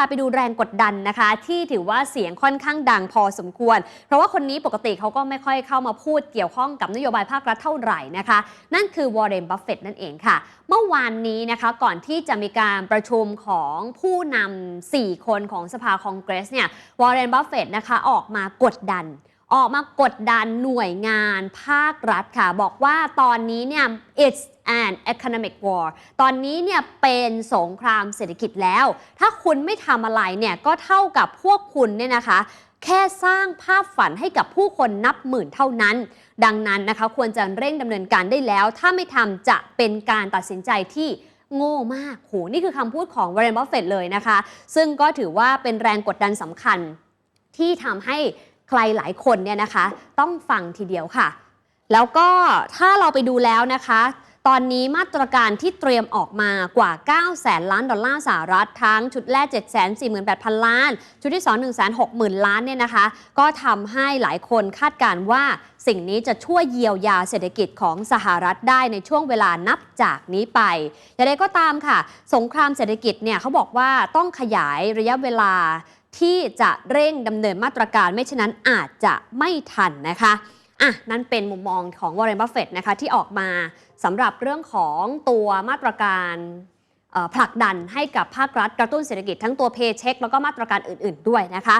าไปดูแรงกดดันนะคะ ที่ถือว่าเสียงค่อนข้างดังพอสมควร เพราะว่าคนนี้ปกติเขาก็ไม่ค่อยเข้ามาพูดเกี่ยวข้องกับนโยบายภาครัฐเท่าไหร่นะคะ นั่นคือวอร์เรนบัฟเฟตนั่นเองค่ะ เมื่อวานนี้นะคะก่อนที่จะมีการประชุมของผู้นำ4คนของสภาคองเกรสเนี่ยวอร์เรนบัฟเฟตนะคะออกมากดดัน ออกมากดดันหน่วยงานภาครัฐค่ะ บอกว่าตอนนี้เนี่ย it's an economic war ตอนนี้เนี่ยเป็นสงครามเศรษฐกิจแล้ว ถ้าคุณไม่ทำอะไรเนี่ยก็เท่ากับพวกคุณเนี่ยนะคะ แค่สร้างภาพฝันให้กับผู้คนนับหมื่นเท่านั้น ดังนั้นนะคะควรจะเร่งดำเนินการได้แล้ว ถ้าไม่ทำจะเป็นการตัดสินใจที่โง่มากโหนี่คือคำพูดของวอร์เรนบัฟเฟตเลยนะคะ ซึ่งก็ถือว่าเป็นแรงกดดันสำคัญที่ทำให้ ใครหลายคนเนี่ยนะคะ ต้องฟังทีเดียวค่ะ แล้วก็ถ้าเราไปดูแล้วนะคะ ตอนนี้มาตรการที่เตรียมออกมากว่า 9 แสนล้านดอลลาร์สหรัฐ ทั้งชุดแรก 7 4 8 0 0 0 ล้าน ชุดที่ 2 1 6 0 0 0 ล้านเนี่ยนะคะ ก็ทำให้หลายคนคาดการณ์ว่าสิ่งนี้จะช่วยเยียวยาเศรษฐกิจของสหรัฐได้ในช่วงเวลานับจากนี้ไปอย่างไรก็ตามค่ะ สงครามเศรษฐกิจเนี่ยเขาบอกว่าต้องขยายระยะเวลา ที่จะเร่งดำเนินมาตรการ ไม่เช่นนั้นอาจจะไม่ทันนะคะอะนั่นเป็นมุมมองของวอร์เรนบัฟเฟตนะคะที่ออกมาสำหรับเรื่องของตัวมาตรการผลักดันให้กับภาครัฐกระตุ้นเศรษฐกิจทั้งตัวเพย์เช็คแล้วก็มาตรการอื่น ๆด้วยนะคะ